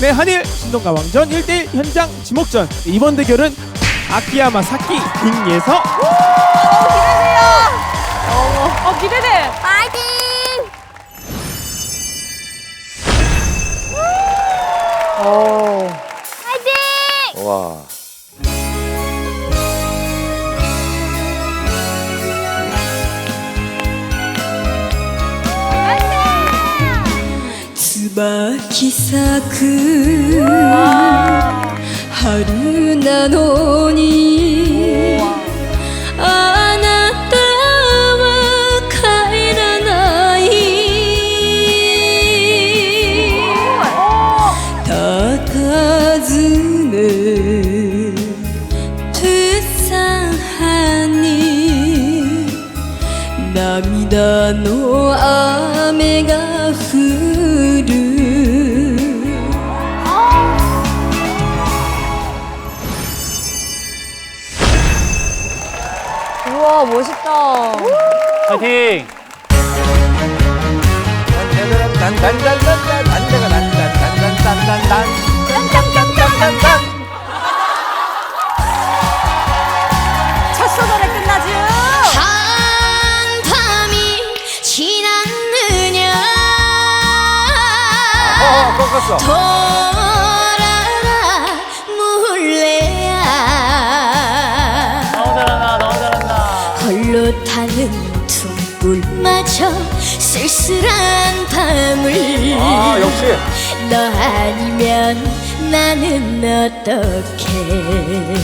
네, 한일 신동가 왕전 1대1 현장 지목전. 이번 대결은 아키야마 사키 김예서 어 기대돼. 파이팅! 오. 파이팅! 와. 椿咲く。春なのに。あなたは帰らない。たたずねプサハに。涙の雨が 우와 멋있다. 파이팅! 단단단단단 단대가 단단단단단단 짱짱짱짱짱짱. 첫 소절에 끝나지. 한밤이 지났느냐 어 꺾었어 돌 타는 둥굴마저 쓸쓸한 밤을 아 역시. 너 아니면 나는 어떡해